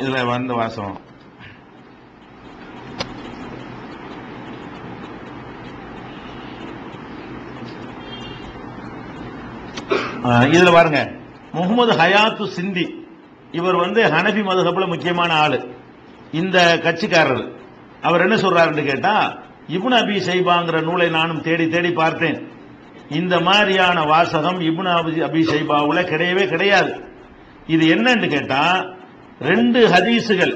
இதுல வந்த வாசம் ஆஹ் இதுல பாருங்க. முகமது ஹயாத்து சிந்தி. இவர் வந்து ஹனபி மதுகப்புல முக்கியமான ஆளு. இந்த கட்சிக்காரர். அவர் என்ன சொல்றாருன்னு கேட்டா இபுன் அபி சைபாங்கிற நூலை நானும் தேடி தேடி பார்த்தேன். இந்த மாதிரியான வாசகம் இபுன் அபி அபி சைபாவுல கிடையவே கிடையாது. இது என்னன்னு கேட்டா ரெண்டு ஹதீஸுகள்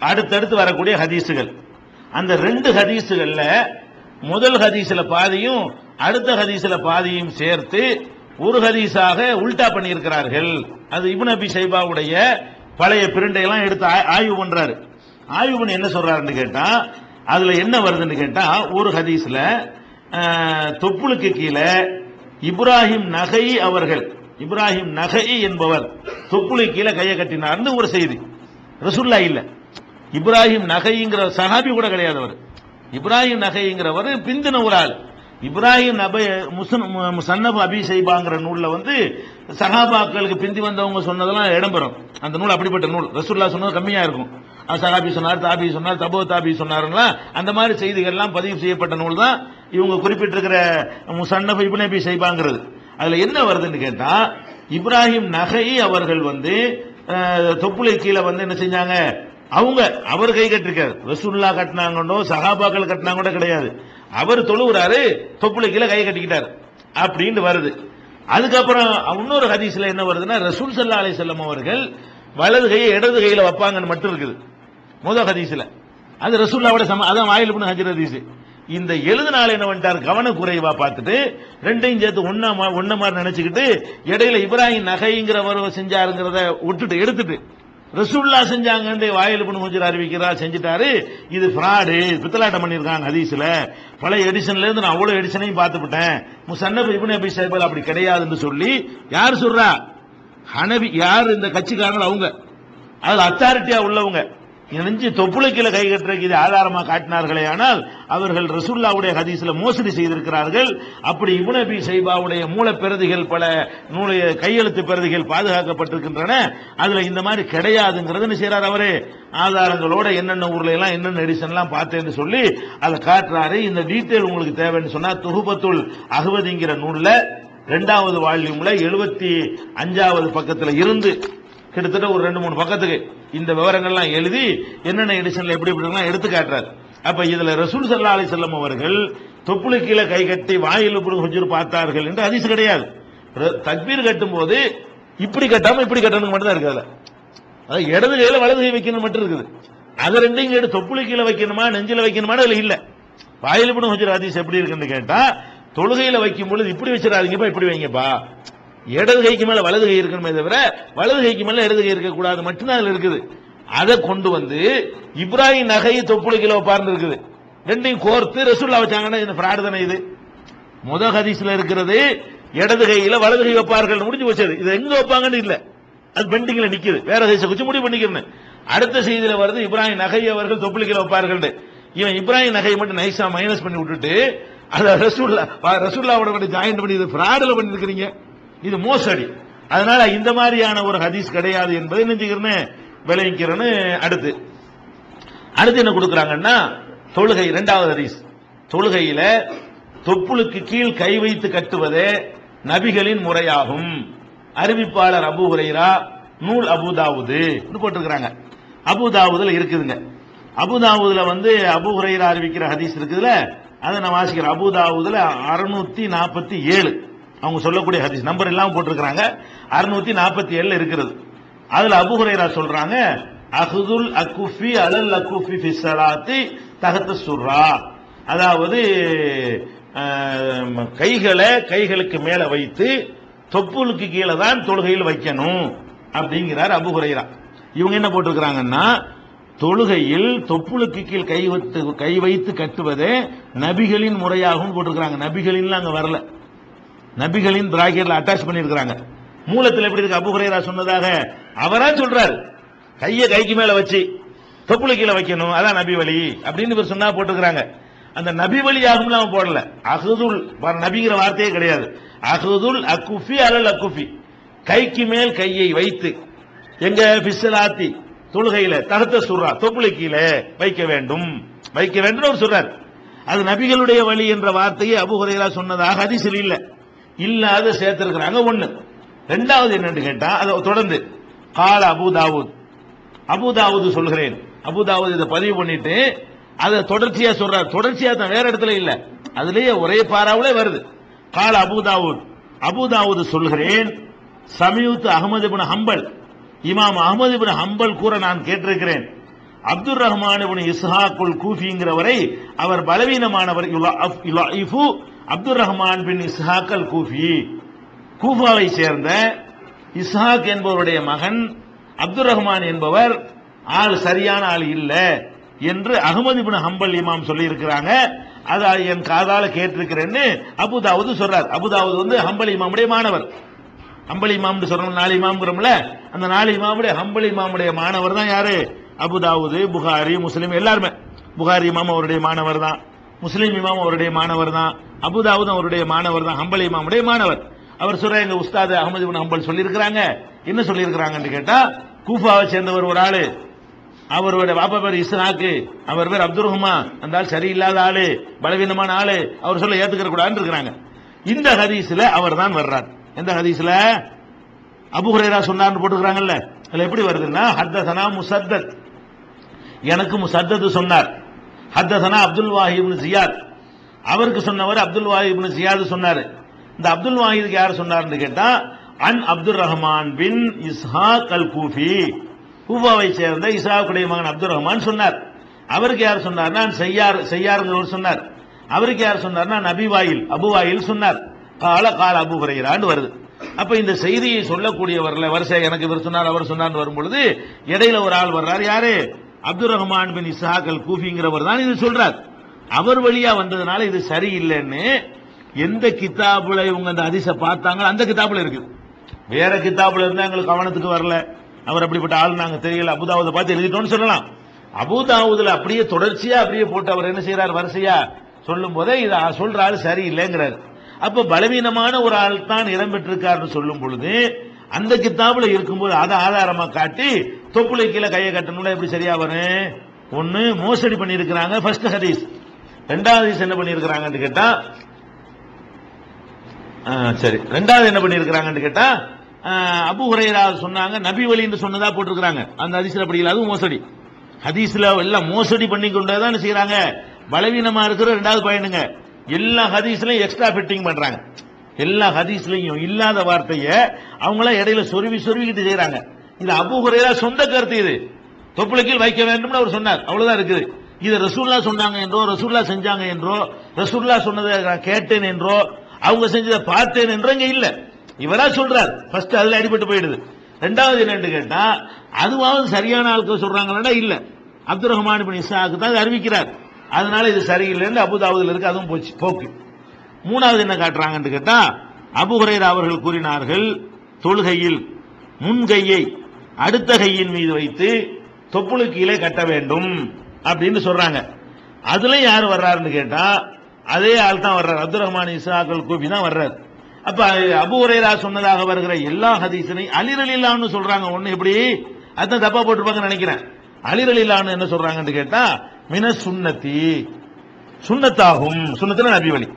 அடுத்தடுத்து வரக்கூடிய ஹதீஸுகள் அந்த ரெண்டு ஹதீஸுகளில் முதல் ஹதீஸில் பாதியும் அடுத்த ஹதீஸில் பாதியும் சேர்த்து ஒரு ஹதீஸாக உல்டா பண்ணியிருக்கிறார்கள். அது இப்னு அபி சைபாவுடைய பழைய பிரிண்டையெல்லாம் எடுத்து ஆய்- ஆய்வு பண்றாரு. ஆய்வு பண்ணி என்ன சொல்றாருன்னு கேட்டா அதுல என்ன வருதுன்னு கேட்டா ஒரு ஹதீஸ்ல தொப்புளுக்கு கீழே இப்ராஹிம் நகை அவர்கள் இப்ராஹிம் நகை என்பவர் தொப்புளை கீழே கையை கட்டினார்னு ஒரு செய்தி. ரசுல்லா இல்ல. இப்ராஹிம் நகைங்கிற சஹாபி கூட கிடையாது அவர். இப்ராஹிம் நகைங்கிறவர் பிந்தின ஒரு ஆள். இப்ராஹிம் நபை முசன் முசன்னப் அபி செய்பாங்கிற நூலில் வந்து சஹாபாக்களுக்கு பிந்தி வந்தவங்க சொன்னதெல்லாம் இடம்பெறும். அந்த நூல் அப்படிப்பட்ட நூல். ரசுல்லா சொன்னது கம்மியாக இருக்கும். சஹாபி சொன்னார் தாபி சொன்னார் தபோ தாபி சொன்னாருங்களா அந்த மாதிரி செய்திகள்லாம் பதிவு செய்யப்பட்ட நூல் தான் இவங்க குறிப்பிட்டிருக்கிற முசன்னப் இப்னு செய்பாங்கிறது சைபாங்கிறது அதுல என்ன வருதுன்னு கேட்டா இப்ராஹிம் நகை அவர்கள் வந்து தொப்புளை கீழே வந்து என்ன செஞ்சாங்க? அவங்க அவர் கை கட்டிருக்காரு. ரசூல்லா கட்டினாங்கன்னோ சஹாபாக்கள் கட்டினாங்கன்னோ கிடையாது. அவர் தொழுகிறாரு தொப்புளை கீழே கை கட்டிக்கிட்டாரு. அப்படின்னு வருது. அதுக்கப்புறம் இன்னொரு ஹதீஸ்ல என்ன வருதுன்னா ரசூல் சல்லா அலி செல்லம் அவர்கள் வலது கையை இடது கையில வைப்பாங்கன்னு மட்டும் இருக்குது. முதல் ஹதீஸ்ல. அது ரசூல்லாவோட சம அதான் வாயில் பண்ண ஹஜர் ஹதீஸ். இந்த எழுதுனால என்ன பண்ணிட்டார்? கவனக்குறைவா பார்த்துட்டு ரெண்டையும் சேர்த்து ஒன்னா மா- ஒன்ன மாதிரி நினைச்சுக்கிட்டு இடையில இப்ராஹிம் நகைங்கிறவர் செஞ்சாருங்கிறத விட்டுட்டு எடுத்துட்டு ரசூல்லா செஞ்சாங்கன்னு வாயில் பண்ணு கொஞ்சம் அறிவிக்கிறா செஞ்சுட்டாரு. இது ஃப்ராடு பித்தலாட்டம் பண்ணியிருக்காங்க ஹதீஸில். பழைய எடிஷன்ல இருந்து நான் அவ்வளோ எடிஷனையும் பார்த்துவிட்டேன் முசன்னப் இப்னு அபி சைபல் அப்படி கிடையாதுன்னு சொல்லி யார் சொல்றா? ஹனவி யார் இந்த கட்சிக்காரர் அவங்க. அதில் அத்தாரிட்டியா உள்ளவங்க. நெஞ்சு தொப்புளைக்கில கை கட்டுறதுக்கு இது ஆதாரமா காட்டினார்களே ஆனால் அவர்கள் ரசுல்லாவுடைய ஹதீஸ்ல மோசடி செய்திருக்கிறார்கள். அப்படி இபுனபி சைபாவுடைய மூல பிரதிகள் பல நூலைய கையெழுத்து பிரதிகள் பாதுகாக்கப்பட்டிருக்கின்றன. அதுல இந்த மாதிரி கிடையாதுங்கிறது என்ன செய்யறாரு அவரு? ஆதாரங்களோட என்னென்ன ஊர்ல எல்லாம் என்னென்ன எடிஷன் எல்லாம் பார்த்தேன்னு சொல்லி அதை காட்டுறாரு. இந்த டீட்டெயில் உங்களுக்கு தேவைன்னு சொன்னா தொகுபத்துள் அகவதிங்கிற நூல்ல ரெண்டாவது வால்யூம்ல எழுபத்தி அஞ்சாவது பக்கத்துல இருந்து கிட்டத்தட்ட ஒரு ரெண்டு மூணு பக்கத்துக்கு இந்த விவரங்கள்லாம் எழுதி என்னென்ன எடிஷன்ல எப்படி எப்படிலாம் எடுத்து காட்டுறாரு. அப்ப இதுல ரசூல் சல்லா அலி செல்லம் அவர்கள் தொப்புளு கீழே கை கட்டி வாயில் இப்படி கொஞ்சம் பார்த்தார்கள் என்று அதிசு கிடையாது. தக்பீர் கட்டும் போது இப்படி கட்டாம இப்படி கட்டணும் மட்டும் தான் இருக்குது அதுல. அதாவது இடது கையில வலது கை வைக்கணும் மட்டும் இருக்குது. அது ரெண்டையும் கேட்டு தொப்புளு கீழே வைக்கணுமா நெஞ்சில வைக்கணுமா அதுல இல்ல. வாயில் இப்படி கொஞ்சம் ஹதீஸ் எப்படி இருக்குன்னு கேட்டா தொழுகையில வைக்கும் பொழுது இப்படி வச்சிடாதீங்கப்பா இப்படி வைங்கப்பா. இடது கைக்கு மேல வலது கை இருக்கணுமே தவிர வலது கைக்கு மேல இடது கை இருக்க கூடாது மட்டும்தான் அதுல இருக்குது. அதை கொண்டு வந்து இப்ராஹிம் நகை தொப்புளு கிலோ பார்ந்து இருக்குது. ரெண்டையும் கோர்த்து ரசூல்லா வச்சாங்கன்னா இந்த ஃப்ராடு தானே இது. முத ஹதீஸ்ல இருக்கிறது இடது கையில வலது கை வைப்பார்கள் முடிஞ்சு வச்சது இது எங்க வைப்பாங்கன்னு இல்ல. அது பெண்டிங்ல நிக்குது. வேற ஹதீஸை குச்சி முடிவு பண்ணிக்கிறேன் அடுத்த செய்தியில வருது இப்ராஹிம் நகை அவர்கள் தொப்புளு கிலோ வைப்பார்கள் இவன் இப்ராஹிம் நகை மட்டும் நைஸா மைனஸ் பண்ணி விட்டுட்டு அதை ரசூல்லா ரசூல்லாவோட ஜாயின் பண்ணி இது ஃப்ராடுல பண்ணிருக்கிறீங்க. இது மோசடி. அதனால இந்த மாதிரியான ஒரு ஹதீஸ் கிடையாது என்பதை நெஞ்சுக்கிறேன்னு விளைவிக்கிறேன்னு அடுத்து. அடுத்து என்ன கொடுக்குறாங்கன்னா தொழுகை இரண்டாவது ஹதீஸ். தொழுகையில தொப்புளுக்கு கீழ் கை வைத்து கட்டுவதே நபிகளின் முறையாகும். அறிவிப்பாளர் அபு ஹுரைரா நூல் அபுதாவுது போட்டிருக்கிறாங்க. அபுதாவுதுல இருக்குதுங்க. அபுதாவுதுல வந்து அபு ஹுரைரா அறிவிக்கிற ஹதீஸ் இருக்குதுல அதை நான் வாசிக்கிறேன். அபுதாவுதுல அறுநூத்தி நாற்பத்தி ஏழு. அவங்க சொல்லக்கூடிய ஹதீஸ். நம்பர் எல்லாம் போட்டிருக்கிறாங்க. அறுநூத்தி நாற்பத்தி ஏழுல இருக்கிறது. அதுல அபுஹுரேரா சொல்றாங்க அஹுதுல் அக்குஃபி அலல் அக்குஃபி ஃபி தகத்து சுர்ரா. அதாவது கைகளை கைகளுக்கு மேல வைத்து தொப்புளுக்கு கீழே தான் தொழுகையில் வைக்கணும் அப்படிங்கிறார் அபுஹுரைரா இவங்க என்ன போட்டிருக்கிறாங்கன்னா தொழுகையில் தொப்புளுக்கு கீழ் கை வைத்து கை வைத்து கட்டுவதே நபிகளின் முறையாகவும் போட்டிருக்கிறாங்க. நபிகளின்லாம் அங்கே வரல. நபிகளின் பிராக்கெட்ல அட்டாச் பண்ணியிருக்கிறாங்க. மூலத்தில் எப்படி இருக்கு? அபு சொன்னதாக அவரா சொல்றாரு. கையை கைக்கு மேல வச்சு தொப்புள கீழே வைக்கணும் அதான் நபி வழி அப்படின்னு இவர் சொன்னா போட்டுக்கிறாங்க. அந்த நபி வழியாகும் அவன் போடல. அகுதுல் நபிங்கிற வார்த்தையே கிடையாது. அகுதுல் அக்குஃபி அலல் அக்குஃபி. கைக்கு மேல் கையை வைத்து எங்க பிசலாத்தி தொழுகையில தகத்த சுர்ரா தொப்புளை கீழே வைக்க வேண்டும். வைக்க வேண்டும் அவர் சொல்றார். அது நபிகளுடைய வழி என்ற வார்த்தையை அபு சொன்னதாக ஹதீஸில் இல்லை. இல்லாத சேர்த்திருக்கிறாங்க ஒண்ணு. ரெண்டாவது என்னன்னு கேட்டா அதை தொடர்ந்து கால அபு தாவூத். சொல்கிறேன். அபு இதை பதிவு பண்ணிட்டு அதை தொடர்ச்சியா சொல்றார். தொடர்ச்சியா தான் வேற இடத்துல இல்ல. அதுலயே ஒரே பாராவிலே வருது. கால அபு தாவூத். சொல்கிறேன் சமீபத்து அகமது பின் ஹம்பல். இமாம் அகமது பின் ஹம்பல் கூற நான் கேட்டிருக்கிறேன். அப்துல் ரஹ்மான் இஸ்ஹாக்குல் கூஃபிங்கிறவரை அவர் பலவீனமானவர் Abdul Rahman bin Ishaq al Kufi கூஃபாவை சேர்ந்த இஸ்ஹாக் என்பவருடைய மகன் அப்துல் ரஹ்மான் என்பவர் ஆள் சரியான ஆள் இல்லை என்று அகமது பின் ஹம்பல் இமாம் சொல்லி இருக்கிறாங்க அதை என் காதால கேட்டிருக்கிறேன்னு அபுதாவுது சொல்றார். அபுதாவுது வந்து ஹம்பல் இமாமுடைய மாணவர். ஹம்பல் இமாம்னு சொல்றோம் நாலு இமாம்ங்கிறோம்ல அந்த நாலு இமாமுடைய ஹம்பல் இமாமுடைய மாணவர் தான் யாரு? அபுதாவுது புகாரி முஸ்லீம் எல்லாருமே. புகாரி இமாம் அவருடைய மாணவர் தான். முஸ்லீம் இமாம் அவருடைய மாணவர் தான் அபுதாவுது அவருடைய மாணவர் தான் ஹம்பல் இமாமுடைய மாணவர். அவர் சொல்ற எங்க உஸ்தாது அகமது இப்னு ஹம்பல் சொல்லியிருக்கிறாங்க. என்ன சொல்லியிருக்கிறாங்கன்னு கேட்டா கூஃபாவை சேர்ந்தவர் ஒரு ஆளு. அவருடைய பாப்பா பேர் இஸ்னாக்கு அவர் பேர் அப்துல் ரஹ்மான். அந்த ஆள் சரியில்லாத ஆளு பலவீனமான ஆளு. அவர் சொல்ல ஏத்துக்கிற கூடாதுன்னு இருக்கிறாங்க. இந்த ஹதீஸ்ல அவர் தான் வர்றார். எந்த ஹதீஸ்ல? அபுஹுரேரா சொன்னார்னு போட்டுக்கிறாங்கல்ல. அதுல எப்படி வருதுன்னா ஹத்தசனா முசத்தத். எனக்கு முசத்தத் சொன்னார். ஹத்தசனா அப்துல் வாஹிப்னு ஜியாத். அவருக்கு சொன்னவர் அப்துல் வாஹிப்னு ஜியாத் சொன்னாரு. இந்த அப்துல் வாஹிதுக்கு யார் சொன்னார்னு கேட்டா an Abdul Rahman bin Ishaq al Kufi கூஃபாவை சேர்ந்த இஸ்ஹாக்குடைய மகன் அப்துல் ரஹ்மான் சொன்னார். அவருக்கு யார் சொன்னார்னா செய்யார் செய்யாருங்கிறவர் சொன்னார். அவருக்கு யார் சொன்னார்னா நபி வாயில் அபு வாயில் சொன்னார். கால கால அபு ஹுரைரான்னு வருது. அப்ப இந்த செய்தியை சொல்லக்கூடியவர்ல வரிசை எனக்கு இவர் சொன்னார் அவர் சொன்னார்னு வரும்பொழுது இடையில ஒரு ஆள் வர்றார் யாரு? அப்துல் ரஹ்மான் பின் இசாக் அல் கூஃபிங்கிறவர் தான் இது சொல்றார். அவர் வழியா வந்ததுனால இது சரியில்லைன்னு எந்த கிதாபுல இவங்க அந்த அதிச பார்த்தாங்களோ அந்த கிதாபுல இருக்குது வேற கிதாபுல இருந்தா எங்களுக்கு கவனத்துக்கு வரல. அவர் அப்படிப்பட்ட ஆள் நாங்க தெரியல. அபுதாவுதை பார்த்து எழுதிட்டோம்னு சொல்லலாம். அபுதாவுதுல அப்படியே தொடர்ச்சியா அப்படியே போட்டு அவர் என்ன செய்யறார் வரிசையா சொல்லும் போதே இதை சொல்ற ஆள் சரியில்லைங்கிறார். அப்ப பலவீனமான ஒரு ஆள் தான் இடம்பெற்றிருக்காருன்னு சொல்லும் பொழுது அந்த கித்தாபுல இருக்கும்போது அதை ஆதாரமா காட்டி தொப்புளை கீழே கையை கட்டணும்னா எப்படி சரியா வரும்? ஒன்னு மோசடி பண்ணியிருக்கிறாங்க ஃபர்ஸ்ட் ஹதீஸ். ரெண்டாவது ஹதீஸ் என்ன பண்ணியிருக்கிறாங்கன்னு கேட்டா ஆ, சரி. ரெண்டாவது என்ன பண்ணியிருக்கிறாங்கன்னு கேட்டா அபு ஹுரைரா சொன்னாங்க நபி வழின்னு சொன்னதா போட்டிருக்கிறாங்க. அந்த ஹதீஸ்ல அப்படி இல்லை அதுவும் மோசடி. ஹதீஸ்ல எல்லாம் மோசடி பண்ணி கொண்டே தான் செய்யறாங்க பலவீனமா இருக்கிற ரெண்டாவது பயனுங்க. எல்லா ஹதீஸ்லயும் எக்ஸ்ட்ரா ஃபிட்டிங் பண்றாங்க. எல்லா ஹதீஸ்லையும் இல்லாத வார்த்தைய அவங்கள இடையில சொருவி சொருவிக்கிட்டு செய்யறாங்க இது அபு சொந்த கருத்து இது. தொப்புளைக்கில் வைக்க வேண்டும்னு அவர் சொன்னார். அவ்வளவுதான் இருக்குது. இது ரசூல்லா சொன்னாங்க என்றோ ரசூல்லா செஞ்சாங்க என்றோ ரசூல்லா சொன்னதை நான் கேட்டேன் என்றோ அவங்க செஞ்சதை பார்த்தேன் என்றோ இங்க இல்ல. இவரா சொல்றார். ஃபர்ஸ்ட் அதுல அடிபட்டு போயிடுது. ரெண்டாவது என்னன்னு கேட்டா அதுவாவது சரியான ஆட்கள் சொல்றாங்களா இல்ல. அப்துல் ரஹ்மான் பின் இஸ்ஹாக்கு தான் அறிவிக்கிறார். அதனால இது சரியில்லைன்னு அபுதாபுதில் இருக்கு அதுவும் போச்சு போக்கு. மூணாவது என்ன காட்டுறாங்கன்னு கேட்டா அபு அவர்கள் கூறினார்கள் தொழுகையில் முன்கையை அடுத்த கையின் மீது வைத்து தொப்புளு கீழே கட்ட வேண்டும் அப்படின்னு சொல்றாங்க. அதுல யார் வர்றாருன்னு கேட்டா அதே ஆள் தான் வர்றார். அப்துல் ரஹ்மான் இசாக்கள் கூபி தான் வர்றார். அப்ப அபு ஹுரைரா சொன்னதாக வருகிற எல்லா ஹதீஸனையும் அலிரலில்லான்னு சொல்றாங்க. ஒண்ணு எப்படி? அதான் தப்பா போட்டிருப்பாங்கன்னு நினைக்கிறேன். அலிரலில்லான்னு என்ன சொல்றாங்கன்னு கேட்டா மின சுன்னத்தி. சுண்ணத்தாகும் சுண்ணத்துல நபி வழி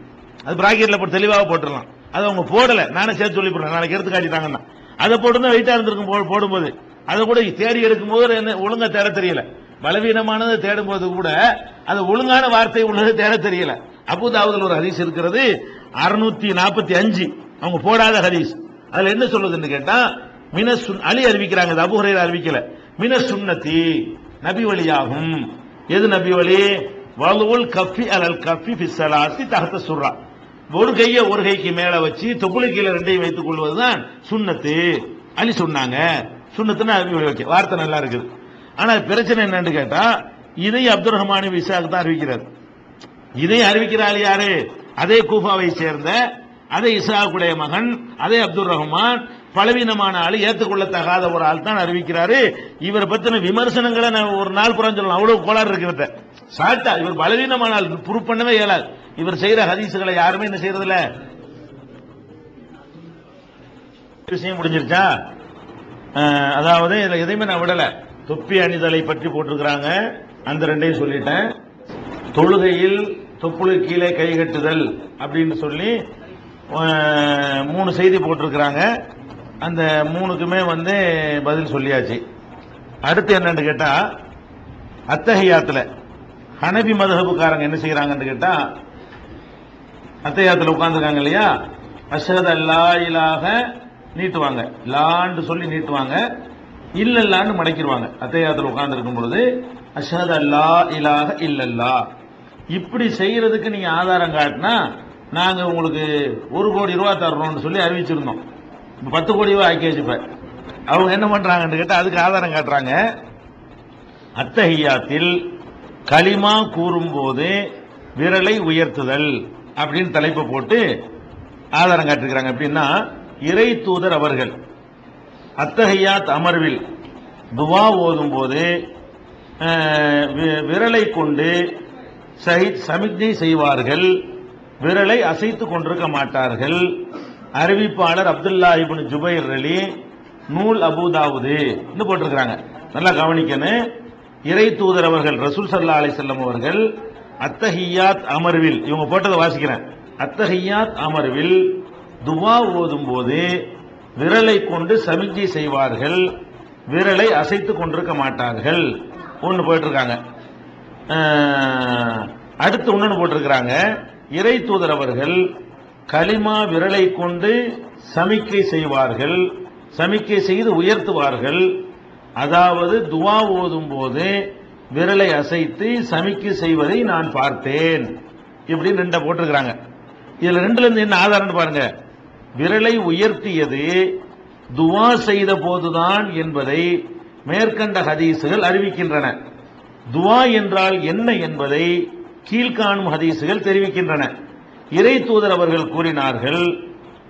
அது பிராக்கெட்ல போட்டு தெளிவாக போட்டுடலாம். அது அவங்க போடல. நானே சேர்த்து சொல்லி போடுறேன் நாளைக்கு எடுத்து காட்டிட்டாங்கன்னா அதை போட்டு வெயிட்டா இருந்திருக்கும் போ- போடும்போது. அதை கூட தேடி எடுக்கும் போது என்ன ஒழுங்கா தேட தெரியல. பலவீனமானதை தேடும்போது கூட அது ஒழுங்கான வார்த்தை உள்ளது தேட தெரியல. அபுதாவுதல் ஒரு ஹதீஸ் இருக்கிறது. அறுநூத்தி நாற்பத்தி அஞ்சு அவங்க போடாத ஹதீஸ். அதுல என்ன சொல்லுதுன்னு கேட்டா மினஸ் அலி அறிவிக்கிறாங்க அது அபு அறிவிக்கல. மின சுன்னத்தி நபி வழியாகும். எது நபி வழி? வலுவுல் கஃபி அலல் கஃபி பிசலாசி தகத்த சுர்ரா. ஒரு கையை ஒரு கைக்கு மேல வச்சு தொப்புளு கீழே ரெண்டையும் வைத்துக் கொள்வதுதான் சுண்ணத்து. அலி சொன்னாங்க. சுண்ணத்துன்னு நபி வார்த்தை நல்லா இருக்குது. ஆனா பிரச்சனை என்னன்னு கேட்டா இதை அப்துல் ரஹ்மானி விசாக் தான் அறிவிக்கிறார். இதை அறிவிக்கிறாள் யாரு? அதே கூஃபாவை சேர்ந்த அதே இசாக்குடைய மகன் அதே அப்துல் ரஹ்மான் பலவீனமான ஆள் ஏற்றுக்கொள்ளத்தகாத ஒரு ஆள் தான் அறிவிக்கிறாரு. இவரை பத்தின விமர்சனங்களை நான் ஒரு நாள் புறம் சொல்லலாம். அவ்வளவு கோளாறு இருக்கிறத. சாட்டா இவர் பலவீனமான ஆள். ப்ரூவ் பண்ணவே இயலாது. இவர் செய்யற ஹதீசுகளை யாருமே என்ன செய்யறதில்ல. விஷயம் முடிஞ்சிருச்சா? அதாவது இதுல எதையுமே நான் விடல. தொப்பி அணிதலை பற்றி போட்டிருக்கிறாங்க. அந்த ரெண்டையும் சொல்லிட்டேன். தொழுகையில் தொப்புளு கீழே கை கட்டுதல் அப்படின்னு சொல்லி மூணு செய்தி போட்டிருக்கிறாங்க. அந்த மூணுக்குமே வந்து பதில் சொல்லியாச்சு. அடுத்து என்னன்னு கேட்டா அத்தகையாத்துல ஹனபி மதஹபுக்காரங்க என்ன செய்யறாங்கன்னு கேட்டா அத்தஹியாத்துல உட்காந்துருக்காங்க இல்லையா? அஷத லாயிலாக நீட்டுவாங்க. லான்னு சொல்லி நீட்டுவாங்க. இல்லல்லான்னு மடக்கிடுவாங்க. அத்தஹியாத்துல உட்காந்துருக்கும் பொழுது அஷஹத் லா இலாக இல்லல்லா. இப்படி செய்யறதுக்கு நீங்க ஆதாரம் காட்டினா நாங்க உங்களுக்கு ஒரு கோடி ரூபா தர்றோம்னு சொல்லி அறிவிச்சிருந்தோம். இப்போ பத்து கோடி ரூபா ஆக்கி வச்சுப்பேன் அவங்க என்ன பண்றாங்கன்னு கேட்டா அதுக்கு ஆதாரம் காட்டுறாங்க. அத்தகையாத்தில் களிமா கூறும்போது விரலை உயர்த்துதல். அப்படின்னு தலைப்பை போட்டு ஆதாரம் காட்டிருக்கிறாங்க எப்படின்னா இறை தூதர் அவர்கள் அத்தகையாத் அமர்வில் துவா ஓதும் போது வி- விரலை கொண்டு சமிக்ஞை செய்வார்கள். விரலை அசைத்துக் கொண்டிருக்க மாட்டார்கள். அறிவிப்பாளர் அப்துல்லா இபின் ஜுபைர் அலி நூல் அபுதாவுது போட்டிருக்கிறாங்க. நல்லா கவனிக்கணும். இறை தூதர் அவர்கள் ரசூல் சல்லா அலிசல்லம் அவர்கள் அத்தஹியாத் அமர்வில் இவங்க போட்டதை வாசிக்கிறேன். அத்தஹியாத் அமர்வில் துவா ஓதும் போது விரலை கொண்டு சமிக்ஞை செய்வார்கள். விரலை அசைத்துக் கொண்டிருக்க மாட்டார்கள். ஒன்று போயிட்டுருக்காங்க. அடுத்து ஒன்று போட்டிருக்கிறாங்க. இறை தூதர் அவர்கள் விரலை கொண்டு சமிக்கை செய்வார்கள். சமிக்கை செய்து உயர்த்துவார்கள். அதாவது துவா ஓதும் போது விரலை அசைத்து சமிக்கு செய்வதை நான் பார்த்தேன். இப்படின்னு ரெண்ட போட்டிருக்கிறாங்க. இதுல ரெண்டுல இருந்து என்ன ஆதாரம்னு பாருங்க. விரலை உயர்த்தியது துவா செய்த போதுதான் என்பதை மேற்கண்ட ஹதீசுகள் அறிவிக்கின்றன. துவா என்றால் என்ன என்பதை கீழ்காணும் ஹதீசுகள் தெரிவிக்கின்றன. இறை தூதர் அவர்கள் கூறினார்கள்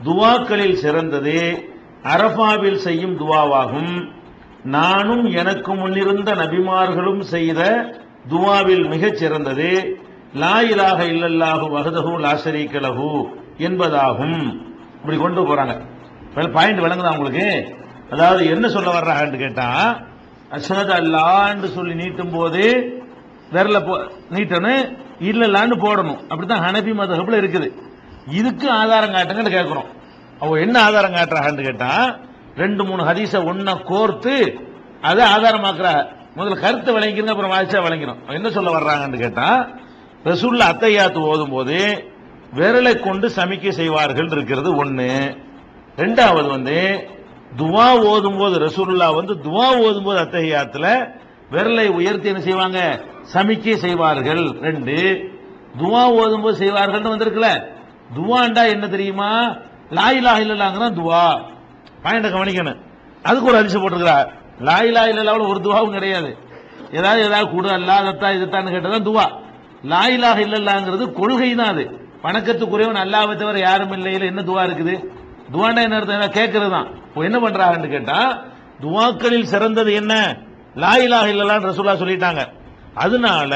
துவாக்களில் சிறந்தது அரபாவில் செய்யும் துவாவாகும். நானும் எனக்கு முன்னிருந்த நபிமார்களும் செய்த துவாவில் மிகச் சிறந்தது. லா இலாக இல்லல்லாஹு வகதஹு லா ஷரீக என்பதாகும். இப்படி கொண்டு போறாங்க. பாயிண்ட் விளங்குதா உங்களுக்கு? அதாவது என்ன சொல்ல வர்றாங்கன்னு கேட்டா அஷஹது அல்லான்னு சொல்லி நீட்டும் போது விரல போ நீட்டணும் இல்லல்லான்னு போடணும். அப்படித்தான் ஹனபி மதகப்புல இருக்குது. இதுக்கு ஆதாரம் காட்டுங்கன்னு கேட்குறோம் அவங்க என்ன ஆதாரம் காட்டுறாங்கன்னு கேட்டால் ரெண்டு மூணு ஹதீஸை ஒன்ன கோர்த்து அதை ஆதாரமாக்குறா முதல்ல கருத்தை விளங்கிருங்க அப்புறம் வாய்ச்சா விளங்கிடும் என்ன சொல்ல வர்றாங்கன்னு கேட்டா ரசூல்ல அத்தையாத்து ஓதும் போது விரலை கொண்டு சமிக்கை செய்வார்கள் இருக்கிறது ஒண்ணு. ரெண்டாவது வந்து துவா ஓதும் போது ரசூல்லா வந்து துவா ஓதும் போது அத்தகையாத்துல விரலை உயர்த்தி என்ன செய்வாங்க? சமிக்கை செய்வார்கள். ரெண்டு துவா ஓதும் போது செய்வார்கள் வந்திருக்குல்ல. துவாண்டா என்ன தெரியுமா? லாயிலா இல்லலாங்கிறான் துவா. பாயிண்ட கவனிக்கணும். அதுக்கு ஒரு அரிசி போட்டிருக்கிறா லாயிலா இல்லலாவில் ஒரு துவாவும் கிடையாது. ஏதாவது ஏதாவது கூட அல்லா தத்தா இதுத்தான்னு கேட்டதான் துவா. லாயிலாக இல்லல்லாங்கிறது கொள்கை தான் அது. வணக்கத்துக்குரியவன் அல்லாவை தவிர யாரும் இல்லையில என்ன துவா இருக்குது? துவாண்டா என்ன அர்த்தம்? கேட்கறது தான் இப்போ என்ன பண்றாங்கன்னு கேட்டா துவாக்களில் சிறந்தது என்ன? லாயிலாக இல்லலான்னு ரசூலா சொல்லிட்டாங்க. அதனால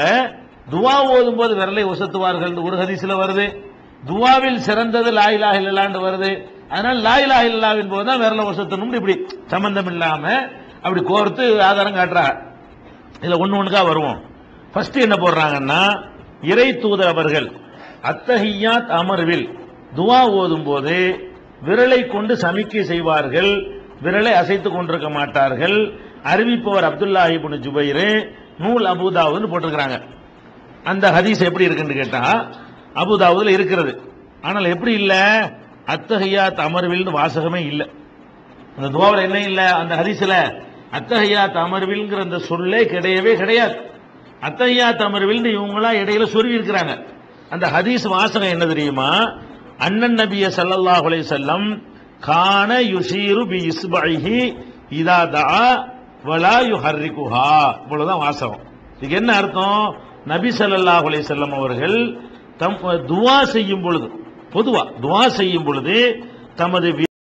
துவா ஓதும் போது விரலை ஒசத்துவார்கள். ஒரு ஹதிசில வருது. துவாவில் சிறந்தது லாயிலாக இல்லலான்னு வருது. அதனால லாயிலா இல்லாவின் போது தான் விரலை உசத்தணும் இப்படி சம்பந்தம் இல்லாம அப்படி கோர்த்து ஆதாரம் காட்டுறா. இதுல ஒன்று ஒன்றுக்காக வருவோம். ஃபர்ஸ்ட் என்ன போடுறாங்கன்னா இறை தூதர் அவர்கள் அத்தஹியாத் அமர்வில் துவா ஓதும் போது விரலை கொண்டு சமிக்கை செய்வார்கள் விரலை அசைத்து கொண்டிருக்க மாட்டார்கள். அறிவிப்பவர் அப்துல்லா இப்னு ஜுபைரு நூல் அபுதாவுன்னு போட்டிருக்கிறாங்க. அந்த ஹதீஸ் எப்படி இருக்குன்னு கேட்டா அபுதாவுதில் இருக்கிறது. ஆனால் எப்படி இல்லை? அத்தகையாத் அமர்வில் வாசகமே இல்லை. அந்த துவாவில் என்ன இல்லை? அந்த ஹதீஸ்ல அத்தகையாத் அமர்வில்ங்கிற அந்த சொல்லே கிடையவே கிடையாது. அத்தகையாத் அமர்வில் இவங்களாம் இடையில சொருவி இருக்கிறாங்க. அந்த ஹதீஸ் வாசகம் என்ன தெரியுமா? அண்ணன் நபிய ஸல்லல்லாஹு அலைஹி செல்லம் கான யுஷீரு பி இஸ்பைஹி இதா தா வலா யுஹர்ரிகுஹா. இவ்வளவுதான் வாசகம். இதுக்கு என்ன அர்த்தம்? நபி ஸல்லல்லாஹு அலைஹி செல்லம் அவர்கள் தம் துவா செய்யும் பொழுது பொதுவா துவா செய்யும் பொழுது தமது